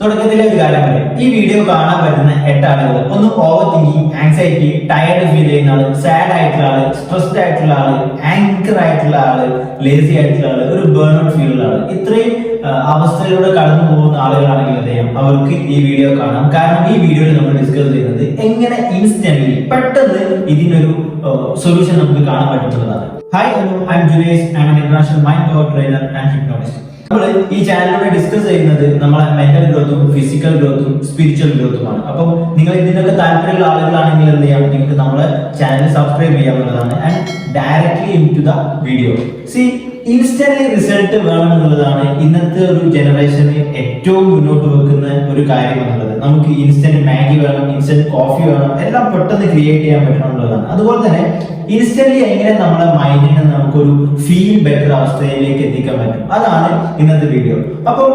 തുടക്കത്തിലെ കാര്യം പറയാം ഈ വീഡിയോ കാണാൻ പറ്റുന്ന എട്ട് ആളുകൾ ഒന്ന് over thinking anxiety tired feel ചെയ്യുന്ന ആൾ സാഡ് ആയിട്ടുള്ള ആൾ സ്ട്രെസ്ഡ് ആയിട്ടുള്ള ആൾ ആങ്കർ ആയിട്ടുള്ള ആൾ ലേസി ആയിട്ടുള്ള ആൾ ഒരു ബേൺ ഔട്ട് ഫീൽ ഉള്ള ആൾ. ഇത്രയും അവസ്ഥയിലൂടെ കടന്നു പോകുന്ന ആളുകളാണെങ്കിൽ അദ്ദേഹം അവർക്ക് ഈ വീഡിയോ കാണാം. കാരണം ഈ വീഡിയോയിൽ നമ്മൾ ഡിസ്കസ് ചെയ്യുന്നത് എങ്ങനെ ഇൻസ്റ്റന്റ് പെട്ടെന്ന് ഇതിനൊരു സൊല്യൂഷൻ നമുക്ക് കാണാൻ പറ്റുന്നതാണ് hi hello I am Junesh I am international mind power trainer and hypnotist നമ്മൾ ഈ ചാനലിലൂടെ ഡിസ്കസ് ചെയ്യുന്നത് നമ്മളെ മെന്റൽ ഗ്രോത്തും ഫിസിക്കൽ ഗ്രോത്തും സ്പിരിച്വൽ ഗ്രോത്തുമാണ് അപ്പം നിങ്ങൾ ഇതിനൊക്കെ താല്പര്യമുള്ള ആളുകളാണെങ്കിൽ എന്ത് ചെയ്യാം? നിങ്ങൾക്ക് നമ്മളെ ചാനൽ സബ്സ്ക്രൈബ് ചെയ്യാവുന്നതാണ്. And directly into the video see instantly result വേണം എന്നുള്ളതാണ് ഇന്നത്തെ ഒരു ജനറേഷന് ഏറ്റവും മുന്നോട്ട് വെക്കുന്ന ഒരു കാര്യം എന്നുള്ളത്. നമുക്ക് ഇൻസ്റ്റന്റ് മാഗി വേണം ഇൻസ്റ്റന്റ് കോഫി വേണം എല്ലാം പെട്ടെന്ന് ക്രിയേറ്റ് ചെയ്യാൻ പറ്റണം എന്നുള്ളതാണ് അതുപോലെ തന്നെ ഇൻസ്റ്റന്റ് എങ്ങനെ നമ്മുടെ മൈൻഡിനെ നമുക്കൊരു ഫീൽ ബെറ്റർ അവസ്ഥയിലേക്ക് എത്തിക്കാൻ പറ്റും. അതാണ് ഇന്നത്തെ വീഡിയോ അപ്പോൾ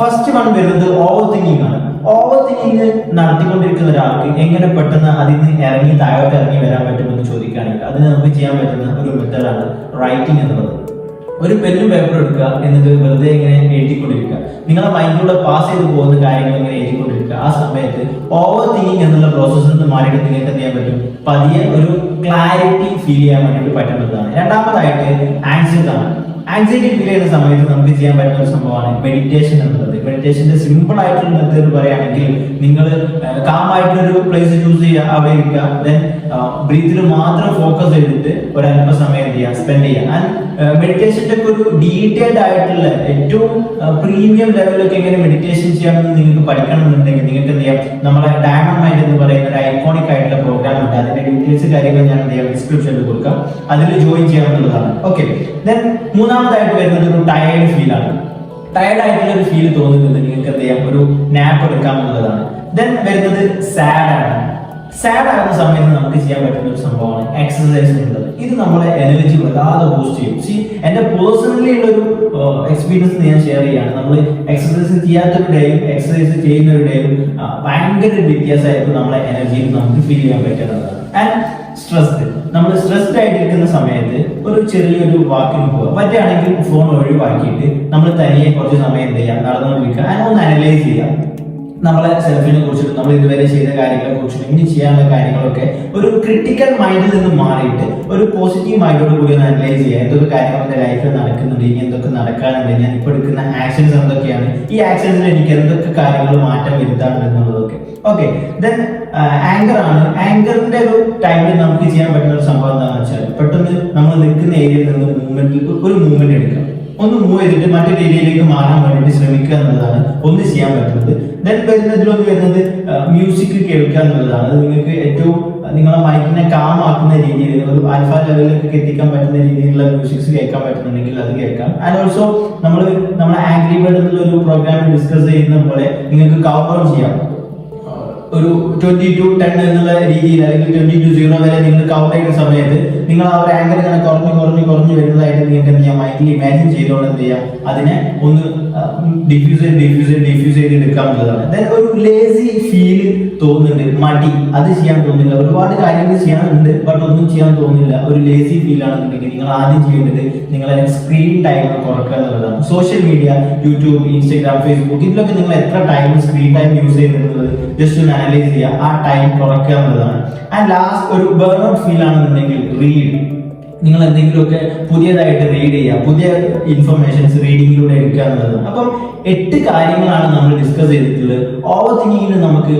ഫസ്റ്റ് വൺ വരുന്നത് ഓവർ തിങ്കിങ് ആണ്. ഓവർ തിങ്കിങ് നടത്തിക്കൊണ്ടിരിക്കുന്ന ഒരാൾക്ക് എങ്ങനെ പെട്ടെന്ന് അതിൽ നിന്ന് ഇറങ്ങി താഴോട്ട് ഇറങ്ങി വരാൻ പറ്റുമെന്ന് ചോദിക്കുകയാണെങ്കിൽ അതിന് നമുക്ക് ചെയ്യാൻ പറ്റുന്ന ഒരു മെത്തേഡാണ് റൈറ്റിംഗ് എന്നുള്ളത്. ഒരു പെന്നും പേപ്പറും എടുക്കുക എന്നിട്ട് വെറുതെ ഇങ്ങനെ എഴുതിക്കൊണ്ടിരിക്കുക. നിങ്ങളുടെ മൈൻഡിലൂടെ പാസ് ചെയ്ത് പോകുന്ന കാര്യങ്ങൾ ഇങ്ങനെ എഴുതിക്കൊണ്ടിരിക്കുക. ആ സമയത്ത് ഓവർ തിങ്കിങ് എന്നുള്ള പ്രോസസ്സിൽ നിന്ന് മാറിയിട്ട് നിങ്ങൾക്ക് എന്ത് ചെയ്യാൻ പറ്റും? പതിയെ ഒരു ക്ലാരിറ്റി ഫീൽ ചെയ്യാൻ വേണ്ടിയിട്ട് പറ്റുന്നതാണ്. രണ്ടാമതായിട്ട് ആൻസിയസ് ആണ്. ആൻസൈറ്റി ഫീൽ ചെയ്യുന്ന സമയത്ത് നമുക്ക് ചെയ്യാൻ പറ്റുന്ന ഒരു സംഭവമാണ് മെഡിറ്റേഷൻ എന്നുള്ളത്. മെഡിറ്റേഷന്റെ സിമ്പിൾ ആയിട്ടുള്ള മെത്തേഡ് പറയുകയാണെങ്കിൽ നിങ്ങൾ കാം ആയിട്ടൊരു പ്ലേസ് ചൂസ് ചെയ്യുക അവിടെ ഇരിക്കുക ദെൻ ബ്രീത്തിൽ മാത്രം ഫോക്കസ് ചെയ്തിട്ട് ഒരു അല്പസമയം എന്ത് ചെയ്യുക സ്പെൻഡ് ചെയ്യുക. ആൻഡ് മെഡിറ്റേഷന്റെ ഒക്കെ ഒരു ഡീറ്റെയിൽഡ് ആയിട്ടുള്ള ഏറ്റവും പ്രീമിയം ലെവലൊക്കെ എങ്ങനെ മെഡിറ്റേഷൻ ചെയ്യാമെന്ന് നിങ്ങൾക്ക് പഠിക്കണം എന്നുണ്ടെങ്കിൽ നിങ്ങൾക്ക് എന്ത് ചെയ്യാം? നമ്മളെ ഡയമണ്ട് മൈൻഡ് എന്ന് പറയുന്ന ഒരു ഐക്കോണിക് ആയിട്ടുള്ള ഡീറ്റെയിൽസ് കാര്യങ്ങൾ ഞാൻ എന്ത് ഡിസ്ക്രിപ്ഷനിൽ കൊടുക്കാം. അതിൽ ജോയിൻ ചെയ്യാമെന്നുള്ളതാണ്. ഓക്കെ ദെൻ മൂന്നാമതായിട്ട് വരുന്നത് ഒരു ടയേർഡ് ആണ്. ടയർഡ് ആയിട്ടുള്ള ഒരു ഫീൽ തോന്നുന്നുണ്ട്. നിങ്ങൾക്ക് എന്ത് ചെയ്യാം? ഒരു നാപ്പ് എടുക്കാം എന്നുള്ളതാണ്. ദെൻ വരുന്നത് സാഡ് ആണ്. സാഡ് ആകുന്ന സമയത്ത് നമുക്ക് ചെയ്യാൻ പറ്റുന്ന ഒരു സംഭവമാണ് എക്സസൈസ് എന്നുള്ളത് ഇത് നമ്മളെ എനർജി വല്ലാതെ ബൂസ്റ്റ് ചെയ്യും. സി എന്റെ പേഴ്സണലി ഉള്ള ഒരു എക്സ്പീരിയൻസ് ഞാൻ ഷെയർ ചെയ്യാണ്. നമ്മൾ എക്സസൈസ് ചെയ്യാത്തവരുടെയും എക്സസൈസ് ചെയ്യുന്നവരുടെയും ഭയങ്കര വ്യത്യാസമായിരിക്കും നമ്മളെ എനർജിയിൽ നമുക്ക് ഫീൽ ചെയ്യാൻ പറ്റുന്നതാണ് ആൻഡ് സ്ട്രെസ്ഡ് നമ്മൾ സ്ട്രെസ്ഡ് ആയിട്ടിരിക്കുന്ന സമയത്ത് ഒരു ചെറിയൊരു വാക്കിന് പോകുക പറ്റുകയാണെങ്കിൽ ഫോൺ ഒഴിവാക്കിയിട്ട് നമ്മൾ തനിയെ കുറച്ച് സമയം എന്ത് ചെയ്യാം? നടന്നുകൊണ്ടിരിക്കുക. അതിനൊന്ന് അനലൈസ് ചെയ്യാം നമ്മളെ സെൽഫിനെ കുറിച്ചിട്ട് നമ്മൾ ഇതുവരെ ചെയ്ത കാര്യങ്ങളെ കുറിച്ചിട്ട് ഇനി ചെയ്യാനുള്ള കാര്യങ്ങളൊക്കെ ഒരു ക്രിട്ടിക്കൽ മൈൻഡിൽ നിന്ന് മാറിയിട്ട് ഒരു പോസിറ്റീവ് മൈൻഡോട് കൂടി ഒന്ന് അനലൈസ് ചെയ്യുക. എന്തൊക്കെ കാര്യങ്ങൾ എന്റെ ലൈഫിൽ നടക്കുന്നുണ്ട് ഇനി എന്തൊക്കെ നടക്കാനുണ്ട് ഞാൻ ഇപ്പോൾ എടുക്കുന്ന ആക്ഷൻസ് എന്തൊക്കെയാണ് ഈ ആക്ഷൻസിൽ എനിക്ക് എന്തൊക്കെ കാര്യങ്ങൾ മാറ്റം വരുത്താറുണ്ട് എന്നുള്ളതൊക്കെ. ഓക്കെ ദെൻ ആങ്കർ ആണ്. ആങ്കറിന്റെ ഒരു ടൈമിൽ നമുക്ക് ചെയ്യാൻ പറ്റുന്ന ഒരു സംഭവം എന്താണെന്ന് വെച്ചാൽ പെട്ടെന്ന് നമ്മൾ നിൽക്കുന്ന ഏരിയയിൽ നിന്ന് മൂവ്മെന്റ് ഒരു മൂവ്മെന്റ് എടുക്കാം ഒന്ന് മൂവ് ചെയ്തിട്ട് മറ്റു രീതിയിലേക്ക് മാറാൻ വേണ്ടിയിട്ട് ശ്രമിക്കുക എന്നുള്ളതാണ്. ഒന്ന് ചെയ്യാൻ പറ്റുന്നത്. ദെൻ വരുന്നതിലൊന്ന് വരുന്നത് മ്യൂസിക് കേൾക്കുക എന്നുള്ളതാണ്. നിങ്ങൾക്ക് ഏറ്റവും നിങ്ങളെ മൈൻഡിനെ കാം ആക്കുന്ന രീതിയിൽ ഒരു ആൽഫ ലെവലിലേക്ക് എത്തിക്കാൻ പറ്റുന്ന രീതിയിലുള്ള മ്യൂസിക്സ് കേൾക്കാൻ പറ്റുന്നുണ്ടെങ്കിൽ അത് കേൾക്കാം. ആൻഡ് ഓൾസോ നമ്മൾ നമ്മുടെ ആംഗ്രി ബേർഡ് എന്നുള്ള ഒരു പ്രോഗ്രാം ഡിസ്കസ് ചെയ്യുന്ന പോലെ നിങ്ങൾക്ക് കവർ ചെയ്യാം. ഒരു ട്വന്റി ടു ടെൻ എന്നുള്ള രീതിയിൽ അല്ലെങ്കിൽ ട്വന്റി ടു സീറോ വരെ നിങ്ങൾ കൗണ്ട് ചെയ്യുന്ന സമയത്ത് നിങ്ങൾ ആ ഒരു ആംഗിൾ ഇങ്ങനെ കുറഞ്ഞു കുറഞ്ഞു കുറഞ്ഞു വരുന്നതായിട്ട് നിങ്ങൾക്ക് എന്ത് ചെയ്യാം? മൈക്കിൽ ഇമാജിൻ ചെയ്തുകൊണ്ട് എന്ത് ചെയ്യാം? അതിനെ ഒന്ന് ഡിഫ്യൂസ് ചെയ്ത് ഡിഫ്യൂസ് ചെയ്ത് ഡിഫ്യൂസ് ചെയ്ത് എടുക്കാവുന്നതാണ് ദെൻ ഒരു ലേസി ഫീൽ തോന്നുന്നുണ്ട് മടി. അത് ചെയ്യാൻ തോന്നുന്നില്ല. ഒരുപാട് കാര്യങ്ങൾ ചെയ്യാനുണ്ട് ബട്ട് ഒന്നും ചെയ്യാൻ തോന്നുന്നില്ല. ഒരു ലേസി ഫീൽ ആണെന്നുണ്ടെങ്കിൽ നിങ്ങൾ ആദ്യം ചെയ്യേണ്ടത് നിങ്ങളെ സ്ക്രീൻ ടൈം കുറക്കുക എന്നുള്ളതാണ്. Social media YouTube Instagram Facebook ഇതിലൊക്കെ നിങ്ങൾ എത്ര ടൈം സ്ക്രീൻ ടൈം യൂസ് ചെയ്യുന്നത് ജസ്റ്റ് ഒന്ന് അനലൈസ് ചെയ്യുക ആ ടൈം കുറയ്ക്കുക എന്നുള്ളതാണ്. ആൻഡ് ലാസ്റ്റ് ഒരു ഔട്ട് ഫീൽ ആണെന്നുണ്ടെങ്കിൽ റീഡ് നിങ്ങൾ എന്തെങ്കിലുമൊക്കെ പുതിയതായിട്ട് റീഡ് ചെയ്യുക. പുതിയ ഇൻഫർമേഷൻസ് റീഡിങ്ങിലൂടെ എടുക്കുക എന്നുള്ളതാണ്. അപ്പം എട്ട് കാര്യങ്ങളാണ് നമ്മൾ ഡിസ്കസ് ചെയ്തിട്ടുള്ളത്. ഓവർ തിങ്കിങ്ങിന് നമുക്ക്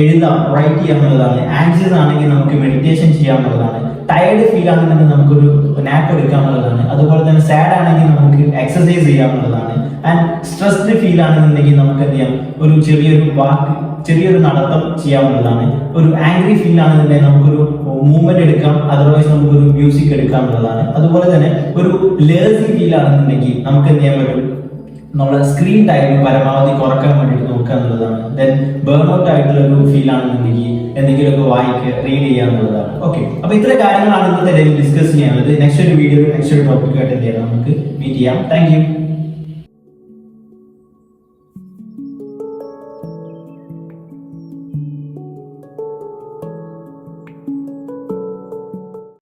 എഴുതാം റൈറ്റ് ചെയ്യാം എന്നുള്ളതാണ്. ആൻഷ്യസ് ആണെങ്കിൽ നമുക്ക് മെഡിറ്റേഷൻ ചെയ്യാമെന്നുള്ളതാണ് ടയർഡ് ഫീൽ ആണെന്നുണ്ടെങ്കിൽ നമുക്കൊരു നാപ്പ് എടുക്കാമെന്നുള്ളതാണ് അതുപോലെ തന്നെ സാഡ് ആണെങ്കിൽ നമുക്ക് എക്സസൈസ് ചെയ്യാമെന്നുള്ളതാണ് ആൻഡ് സ്ട്രെസ്ഡ് ഫീൽ ആണെന്നുണ്ടെങ്കിൽ നമുക്ക് എന്ത് ചെയ്യാം? ഒരു ചെറിയൊരു വാക്ക് ചെറിയൊരു നടത്തം ചെയ്യാവുന്നതാണ് ഒരു ആംഗ്രി ഫീൽ ആണെന്നുണ്ടെങ്കിൽ നമുക്കൊരു മൂവ്മെന്റ് എടുക്കാം. അതർവൈസ് നമുക്കൊരു മ്യൂസിക് എടുക്കാം എന്നുള്ളതാണ്. അതുപോലെ തന്നെ ഒരു ലേസി ഫീൽ ആണെന്നുണ്ടെങ്കിൽ നമുക്ക് എന്ത് ചെയ്യാൻ പറ്റും നമ്മുടെ സ്ക്രീൻ ടൈം പരമാവധി കുറയ്ക്കാൻ വേണ്ടിയിട്ട് നോക്കുക എന്നുള്ളതാണ്. ദെൻ ബേൺ ഔട്ട് ആയിട്ടുള്ള ഒരു ഫീൽ ആണെന്നുണ്ടെങ്കിൽ എന്തെങ്കിലുമൊക്കെ വായിക്കുക റീഡ് ചെയ്യുക എന്നുള്ളതാണ്. ഓക്കെ അപ്പൊ ഇത്ര കാര്യങ്ങളാണ് ഇന്നത്തെ ഡിസ്കസ് ചെയ്യാനുള്ളത്. നെക്സ്റ്റ് ഒരു വീഡിയോ നെക്സ്റ്റ് ഒരു ടോപ്പിക്കായിട്ട് എന്ത് ചെയ്യാം നമുക്ക് മീറ്റ് ചെയ്യാം. താങ്ക്